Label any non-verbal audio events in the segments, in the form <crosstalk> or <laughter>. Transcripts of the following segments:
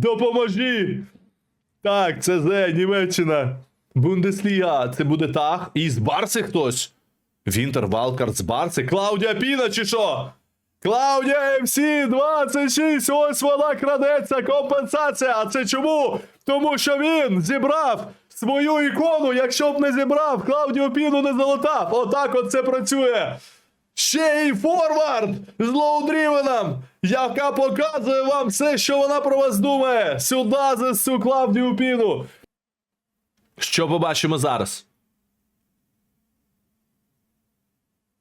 Допоможі! Так, це Зе, Німеччина. Бундесліга, це буде так. І з Барси хтось. Вінтер Валкарт з Барси. Клаудія Піна чи що? Клаудія МС 26, ось вона крадеться, компенсація. А це чому? Тому що він зібрав свою ікону. Якщо б не зібрав, Клаудію Піну не залатав. Отак от це працює. Ще й форвард з лоудрівеном, яка показує вам все, що вона про вас думає. Сюди за цю Клавдію Піну. Що побачимо зараз?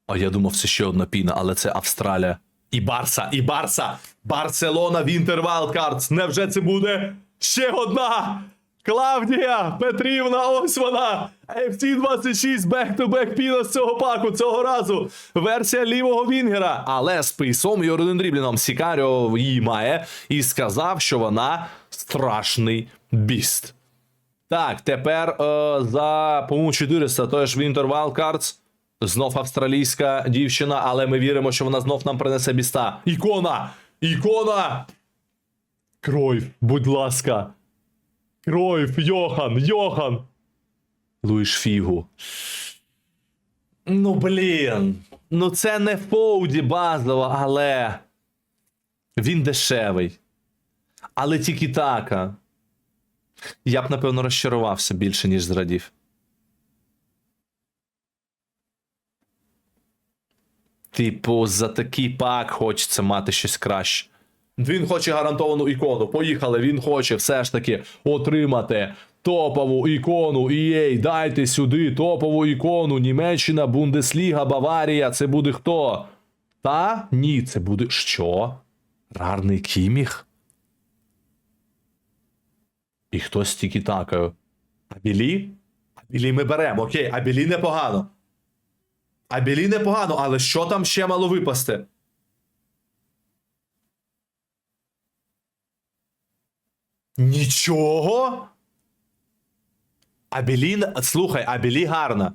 А я думав, це ще одна піна, але це Австралія. І Барса, і Барса. Барселона Вінтер Вайлдкардс. Невже це буде ще одна? Клавдія Петрівна, ось вона. FC 26 бек-то-бек піна з цього паку цього разу. Версія лівого Вінгера. Але з пейсом і один дрібліном Сікаріо її має і сказав, що вона страшний біст. Так, тепер е, за по-моєму 400, то ж Winter Wildcards. Знов австралійська дівчина, але ми віримо, що вона знов нам принесе біста. Ікона! Ікона! Кройф, будь ласка. Кройф, Йохан, Йохан. Луїш Фігу. Ну, блін. Ну, це не Фоуді базово, але. Він дешевий. Але тільки така. Я б, напевно, розчарувався більше, ніж зрадів. Типу, за такий пак хочеться мати щось краще. Він хоче гарантовану ікону. Поїхали, він хоче все ж таки отримати топову ікону. EA, дайте сюди топову ікону. Німеччина, Бундесліга, Баварія. Це буде хто? Та? Ні, це буде що? Рарний кіміх? І хтось тільки такою. Абілі? Абілі ми беремо. Окей, Абілі непогано. Абілі непогано, але що там ще мало випасти? Нічого. Абілі. Слухай, Абілі гарна.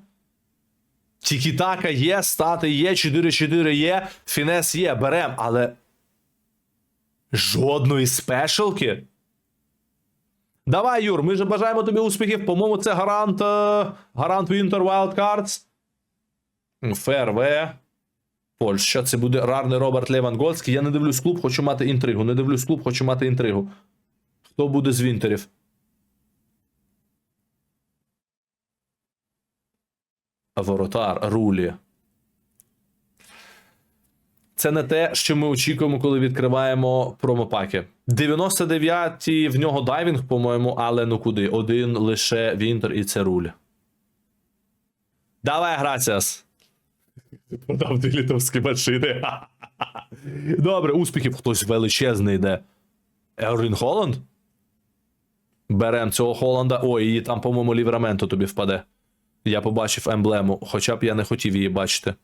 Тікітака є, стати є, 4-4 є, фінес є, берем, але. Жодної спешалки. Давай, Юр, ми ж бажаємо тобі успіхів. По-моєму, це гарант. е, Гарант Winter Wildcards. ФРВ. Польща. Це буде рарний Роберт Левангольський. Я не дивлюсь клуб, хочу мати інтригу. Не дивлюсь клуб, хочу мати інтригу. Хто буде з Вінтерів? Воротар, рулі. Це не те, що ми очікуємо, коли відкриваємо промопаки. 99-ті в нього дайвінг, по-моєму, але ну куди? Один лише Вінтер і це руль. Давай, граціас. Продав дві літовські машини. Добре, успіхів хтось величезний йде. Ерлін Холланд? Берем цього Холланда. Ой, і там, по-моєму, лівраменто тобі впаде. Я побачив емблему, хоча б я не хотів її бачити.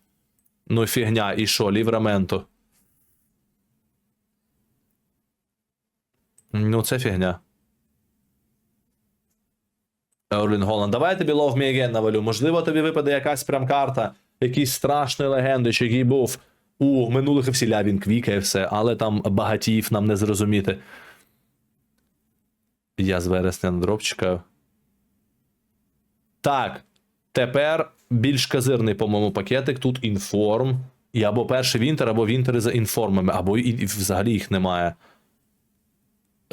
Ну, фігня, і що, лівраменто. Ну, це фігня. Ерлін Голланд. Давай тобі Love Me Again навалю. Можливо, тобі випаде якась прям карта, якийсь страшний легендич, який був у минулих всіля він квікає все, але там багатіїв нам не зрозуміти. Я з вересня на дроп чекаю. Так. Тепер більш казирний, по-моєму, пакетик. Тут інформ. І або перший Вінтер, або Вінтери за інформами, або і, і взагалі їх немає.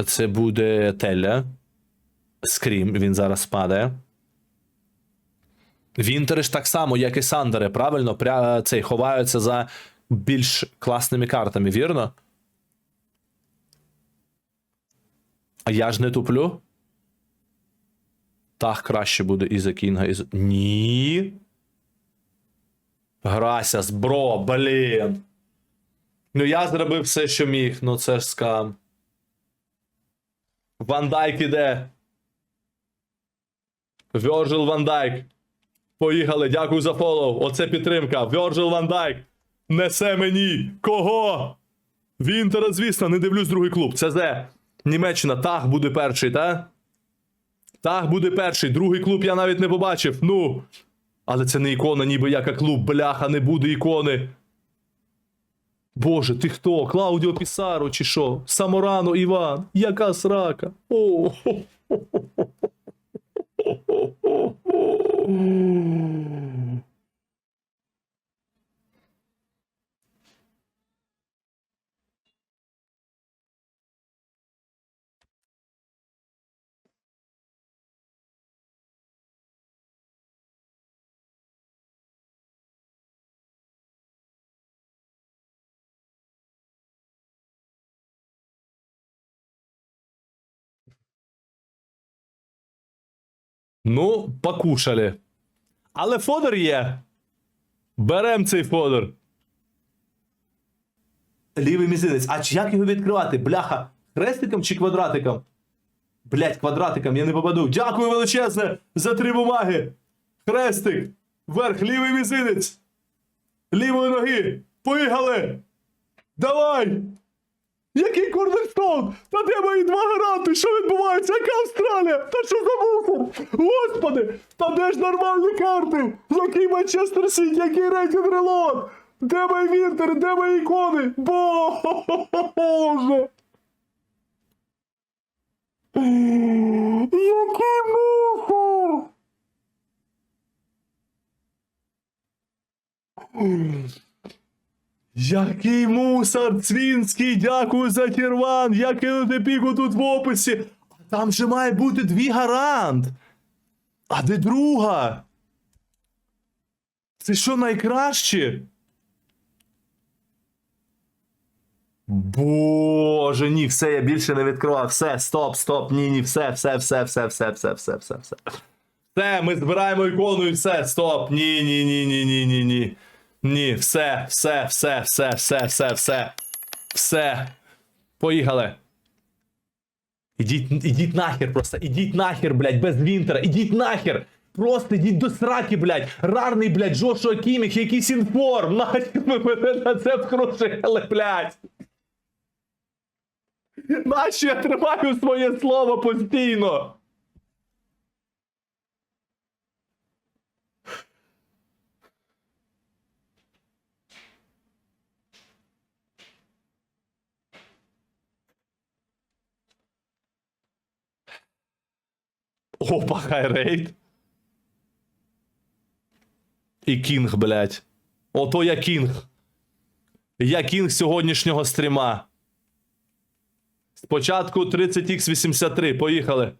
Це буде Теля. Скрім, він зараз падає. Вінтери ж так само, як і Сандери, правильно? Пря... Цей ховаються за більш класними картами, вірно? А я ж не туплю. Так краще буде і за Кінга, і за. Ні. Грася, бро, блін. Ну я зробив все, що міг, ну це ж скам. Ван Дайк іде. Вьорджил Ван Дайк. Поїхали, дякую за фоллоу. Оце підтримка. Вьорджил Ван Дайк. Несе мені. Кого? Вінтера, звісно, не дивлюсь другий клуб. Це Зе. Німеччина. Так буде перший, та? Так буде перший. Другий клуб я навіть не побачив. Ну. Але це не ікона, ніби яка клуб. Бляха, не буде ікони. Боже, ти хто? Клаудіо Пісаро чи що? Саморано Іван? Яка срака? О. Ну, покушали. Але фодор є. Берем цей фодор. Лівий мізинець. А чи як його відкривати? Бляха, хрестиком чи квадратиком? Блять, квадратиком, я не попаду. Дякую величезне за три бумаги. Хрестик. Вверх, лівий мізинець. Лівої ноги. Поїхали. Давай. Який корнерстоун? Та де мої два гаранти? Що відбувається? Яка Австралія? Та що за мусор? Господи! Та де ж нормальні карти? Який Манчестер Сіті, який рейтинг релот? Де мій Вінтер? Де мої ікони? Боже! Який мусор! Який мусор, Цвінський, дякую за тірван. Я кинути піку тут в описі. Там же має бути дві гарант. А де друга? Це що найкраще? Боже, ні, все, я більше не відкривав. Все, стоп, стоп, ні, ні, все, все, все, все, все, все, все, все, все. Все, ми збираємо ікону і все, стоп. Ні, ні, ні, ні, ні, ні, ні. Ні, все, все, все, все, все, все, все. Все. Поїхали. Ідіть, ідіть нахер просто, ідіть нахер, блядь, без Вінтера, ідіть нахер. Просто ідіть до сраки, блядь. Рарний, блядь, Джошуа Кіміх, якийсь інформ. Нащо ви мене на це вкружили, блядь? Нащо я тримаю своє слово постійно? Опа, хайрейт. І кінг, блядь. Ото я кінг. Я кінг сьогоднішнього стріма. Спочатку 30x83. Поїхали.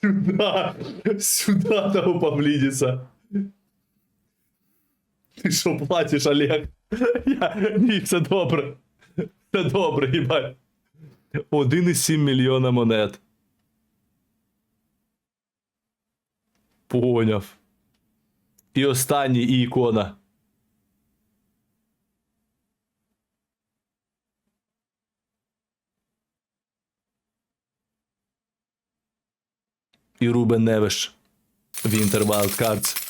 Сюда, сюда того Павлідіса. Ти що платиш, Олег? Я... Ні, все добре. Все добре, їбать. 1,7 мільйона монет. Поняв. І останній і ікона. І Рубен Невиш. Winter Wild Cards.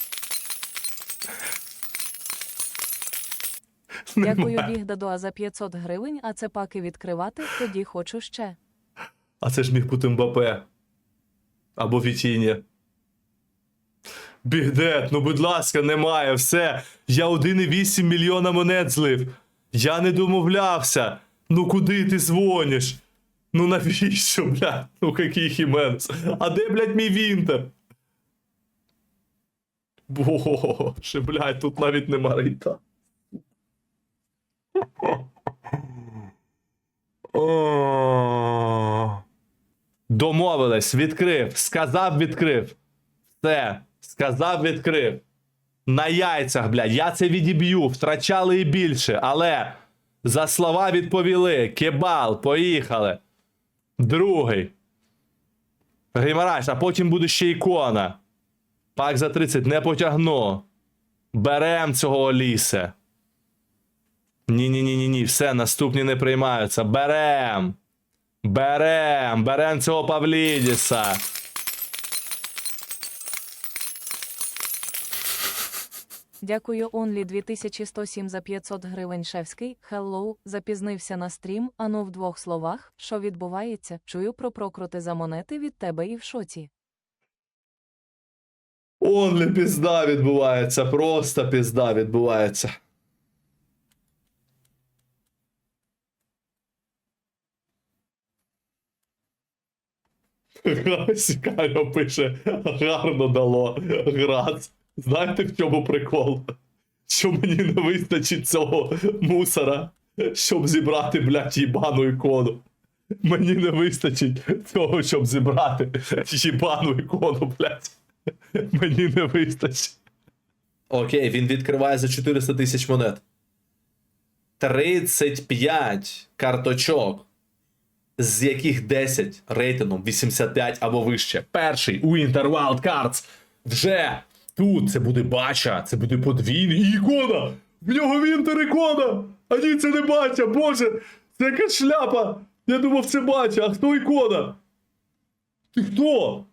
Дякую Бігдадуа за 500 гривень, а це паки відкривати, тоді хочу ще. А це ж міг бути Мбапе. Або Вітіння. Бігдет, ну будь ласка, немає, все. Я 1,8 мільйона монет злив. Я не домовлявся. Ну куди ти дзвониш? Ну навіщо, блядь? Ну який Хіменс? А де, блядь, мій Вінтер? Боже, блядь, тут навіть нема рейта. Домовились, відкрив. Сказав, відкрив. Все. Сказав, відкрив. На яйцях, блядь. Я це відіб'ю. Втрачали і більше. Але За слова відповіли. Кебал, поїхали. Другий. Геймарайс, а потім буде ще ікона. Пак за 30 не потягну. Берем цього Олісе. Ні-ні-ні, ні, все, наступні не приймаються. Берем. Берем. Берем цього Павлідіса. Дякую Only 2107 за 500 гривень Шевський. Хеллоу, запізнився на стрім. Ану в двох словах, що відбувається? Чую про прокрути за монети від тебе і в шоці. Онлі пізда відбувається, просто пізда відбувається. <laughs> Сікарьо пише, гарно дало град. Знаєте, в чому прикол? Що мені не вистачить цього мусора, щоб зібрати, блядь, їбану ікону. Мені не вистачить цього, щоб зібрати їбану ікону, блядь. Мені не вистачить. Окей, він відкриває за 400 тисяч монет. 35 карточок, з яких 10 рейтингом 85 або вище. Перший Winter Wild Cards вже тут. Це буде бача, це буде подвійний. Ікона! В нього Вінтер ікона! А ні, це не бача, боже! Це якась шляпа! Я думав, це бача, а хто ікона? Ти хто?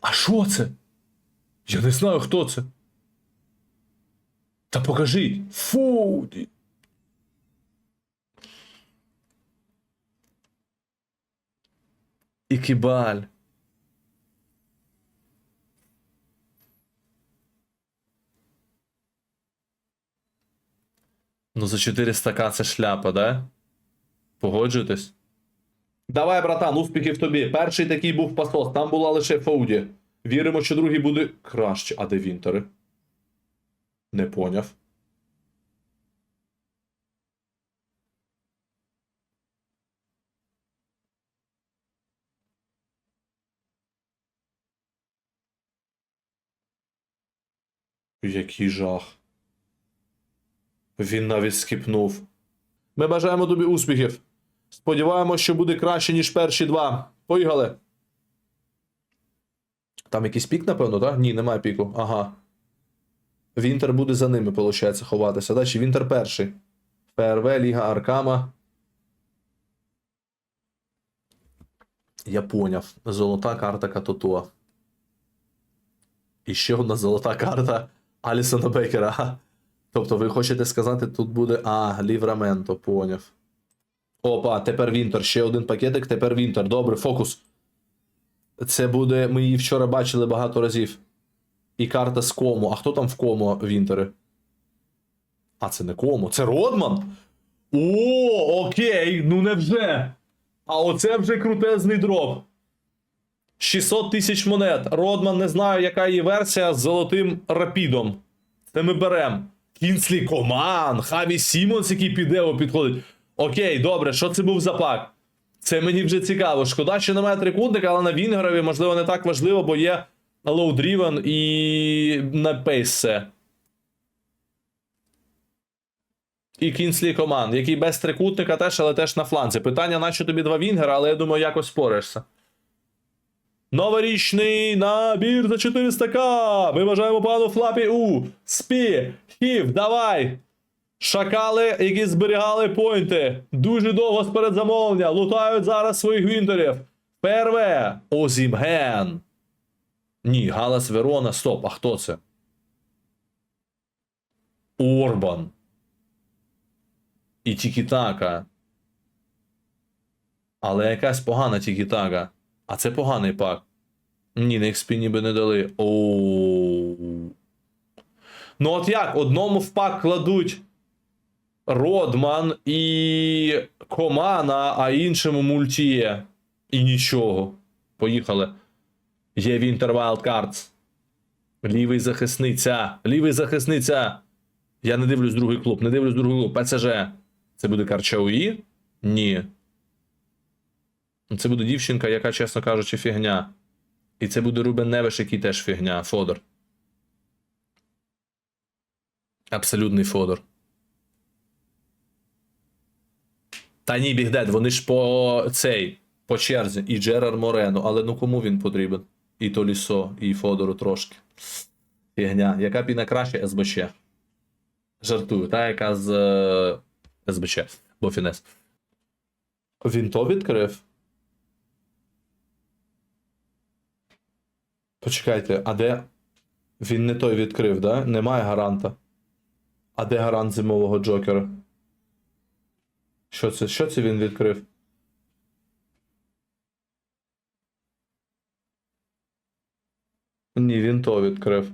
А що це? Я не знаю, хто це. Та покажіть. Фу. Ікібаль. Ну, за 400к це шляпа, да? Погоджуєтесь? Давай, братан, успіхів тобі. Перший такий був пасос, там була лише Фауді. Віримо, що другий буде краще. А де Вінтери? Не поняв. Який жах. Він навіть скіпнув. Ми бажаємо тобі успіхів. Сподіваємось, що буде краще, ніж перші два. Поїхали. Там якийсь пік, напевно, так? Ні, немає піку. Ага. Вінтер буде за ними, виходить, ховатися. Да? Чи Вінтер перший? ФРВ, Ліга Аркама. Я поняв. Золота карта Катотуа. І ще одна золота карта Алісона Бекера. Тобто, ви хочете сказати, тут буде. А, Лівраменто, поняв. Опа, тепер Вінтер. Ще один пакетик, тепер Вінтер. Добре, фокус. Це буде. Ми її вчора бачили багато разів. І карта з кому. А хто там в кому Вінтери? А, це не кому. Це Родман? О, окей, ну невже. А оце вже крутезний дроп. 600 тисяч монет. Родман не знаю, яка її версія з золотим рапідом. Це ми беремо. Кінслі Коман, Хаві Сімонс, який під Ево підходить. Окей, добре, що це був за пак? Це мені вже цікаво. Шкода, що немає трикутника, але на Вінгерові, можливо, не так важливо, бо є Driven і на пейсе. І Кінслі Коман, який без трикутника теж, але теж на фланзі. Питання, наче тобі два Вінгера, але я думаю, якось спорешся. Новорічний набір за 400к. Ми бажаємо пану Флапі У. Спі, Хів, давай. Шакали, які зберігали пойнти. Дуже довго з передзамовлення. Лутають зараз своїх вінтерів. ПРВ. Озімген. Ні, Галас Верона. Стоп. А хто це? Орбан. І Тікітака. Але якась погана Тікітака. А це поганий пак. Ні, на XP ніби не дали. Оу. Ну, от як? Одному в пак кладуть Родман і Комана, а іншому мультіє. І нічого. Поїхали. Є Winter Wild Cards. Лівий захисниця. Лівий захисниця. Я не дивлюсь другий клуб. Не дивлюсь другий клуб. ПСЖ. Це буде Карчауї? Ні. Ну, Це буде дівчинка, яка, чесно кажучи, фігня. І це буде Рубен Невиш, який теж фігня. Фодор. Абсолютний Фодор. Та ні, Бігдед, вони ж по цей, по черзі. І Джерар Морено, але ну кому він потрібен? І Толісо, і Фодору трошки. Фігня. Яка піна краще СБЧ? Жартую, та яка з е, СБЧ, бо Фінес. Він то відкрив? Почекайте, а де. Він не той відкрив, да? Немає гаранта. А де гарант зимового Джокера? Що це? Що це він відкрив? Ні, він то відкрив.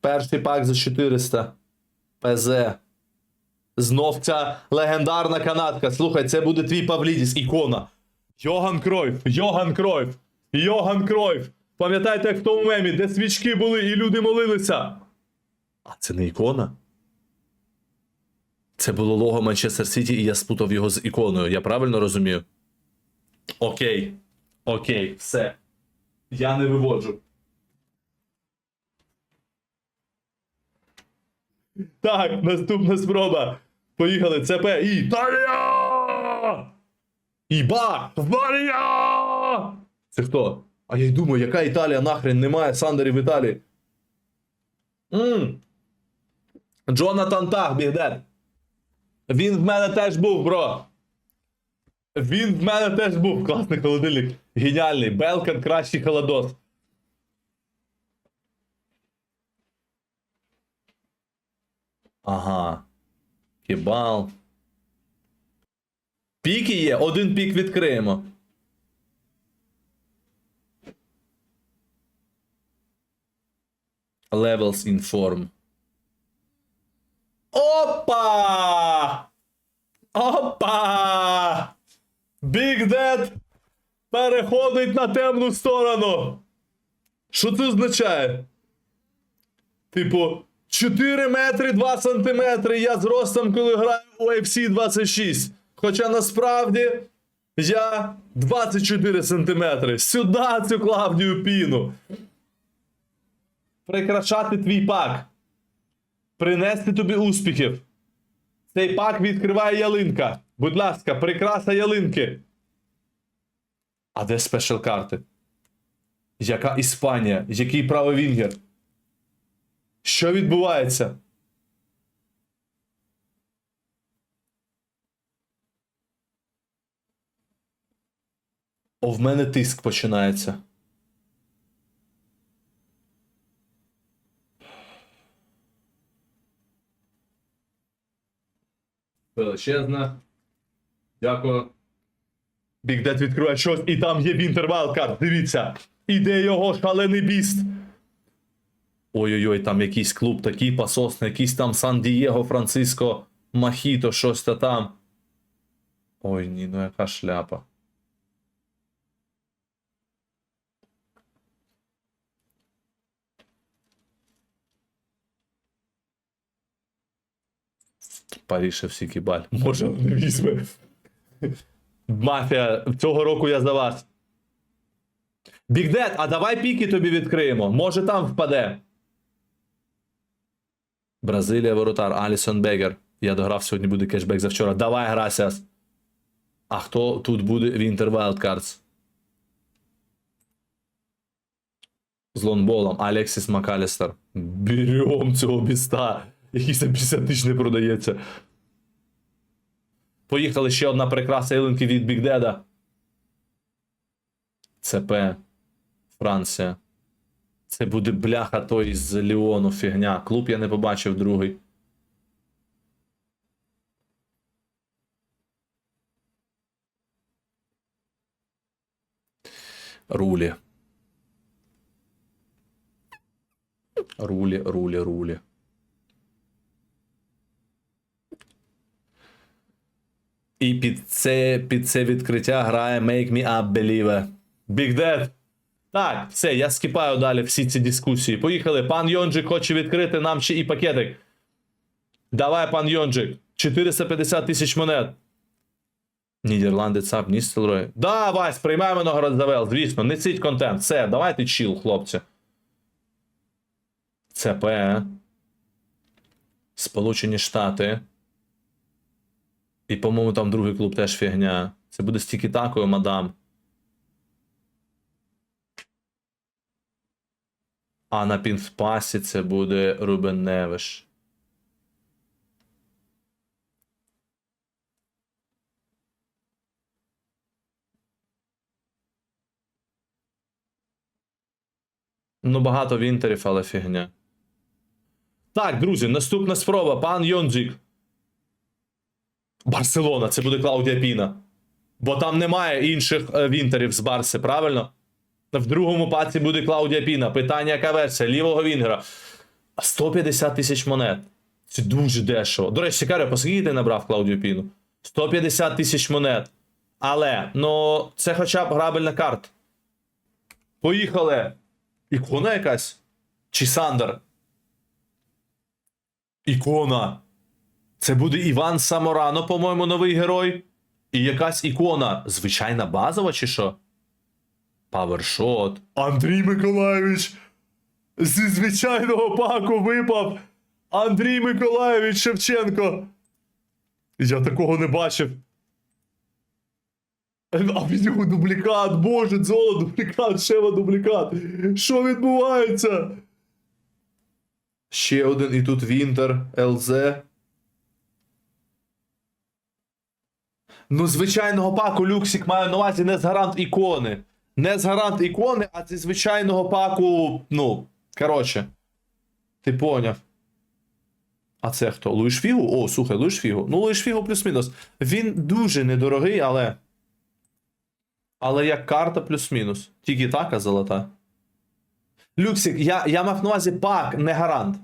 Перший пак за 400. ПЗ. Знов ця легендарна канатка. Слухай, це буде твій Павлідіс, ікона. Йоган Кройф, Йоган Кройф, Йоган Кройф. Пам'ятаєте, як в тому мемі, де свічки були і люди молилися? А це не ікона? Це було лого Манчестер Сіті, і я спутав його з іконою. Я правильно розумію? Окей. Окей, все. Я не виводжу. Так, наступна спроба. Поїхали. ЦП. Італія! Іба! Італія! Це хто? А я й думаю, яка Італія нахрен немає Сандерів в Італії. Мм. Джонатан Тах, бігден. Він в мене теж був, бро. Він в мене теж був. Класний холодильник. Геніальний. Белкан кращий холодос. Ага. Кібал. Піки є, один пік відкриємо. Levels in form. Опа! Опа! Big Dad переходить на темну сторону. Що це означає? Типу, 4 метри 2 сантиметри я зростом, коли граю у UFC 26. Хоча насправді я 24 сантиметри. Сюди цю Клавдію піну. Прикрашати твій пак. Принести тобі успіхів. Цей пак відкриває ялинка. Будь ласка, прикраса ялинки. А де спешл карти? Яка Іспанія? Який правий вінгер? Що відбувається? О, в мене тиск починається. Величезна. Дякую. Dad відкриває щось, і там є Winter Wildcard. Дивіться. Іде його шалений біст. Ой-ой-ой, там якийсь клуб такий пасосний, якийсь там Сан-Дієго, Франциско, Махіто, щось та там. Ой, ні, ну яка шляпа. Паріше всі кібаль. Може, не візьме. Мафія, цього року я за вас. Бігдет, а давай піки тобі відкриємо. Може там впаде. Бразилія, воротар, Алісон Бегер. Я дограв, сьогодні буде кешбек за вчора. Давай, Грасіас. А хто тут буде Winter Wildcards? З лонболом Алексіс Макалістер. Берем цього біста. Який за 50 тисяч не продається. Поїхали ще одна прекрасна ялинки від Бігдеда. ЦП. Франція. Це буде бляха той з Ліону фігня. Клуб я не побачив другий. Рулі. Рулі, рулі, рулі. І під це, під це відкриття грає Make Me Up Believer. Big Dad. Так, все, я скіпаю далі всі ці дискусії. Поїхали. Пан Йонджик хоче відкрити нам ще і пакетик. Давай, пан Йонджик. 450 тисяч монет. Нідерланди, ЦАП, Ністелрой. Давай, сприймаємо Ногородзавел, звісно, несіть контент. Все, давайте чіл, хлопці. ЦП. Сполучені Штати. І, по-моєму, там другий клуб теж фігня. Це буде стільки такою, мадам. А на пінспасі це буде Рубен Невиш. Ну, багато вінтерів, але фігня. Так, друзі, наступна спроба. Пан Йонджік. Барселона, це буде Клаудія Піна. Бо там немає інших е, вінтерів з Барси, правильно? В другому паці буде Клаудія Піна. Питання, яка версія? Лівого Вінгера. 150 тисяч монет. Це дуже дешево. До речі, Сікаріо, по ти набрав Клаудію Піну? 150 тисяч монет. Але, ну, це хоча б грабельна карта. Поїхали. Ікона якась? Чи Сандер? Ікона. Це буде Іван Саморано, по-моєму, новий герой. І якась ікона. Звичайна базова, чи що? Павершот. Андрій Миколаєвич. Зі звичайного паку випав. Андрій Миколаєвич Шевченко. Я такого не бачив. А в нього дублікат, боже, дзоло, дублікат, один дублікат. Що відбувається? Ще один, і тут Вінтер, ЛЗ. Ну, звичайного паку Люксік маю на увазі не з гарант ікони. Не з гарант ікони, а зі звичайного паку. Ну, коротше. Ти поняв. А це хто? Луїш Фігу? О, слухай, Луїш Фігу. Ну, Луїш Фігу плюс-мінус. Він дуже недорогий, але. Але як карта плюс-мінус. Тільки така золота. Люксік, я, я мав на увазі пак, не гарант.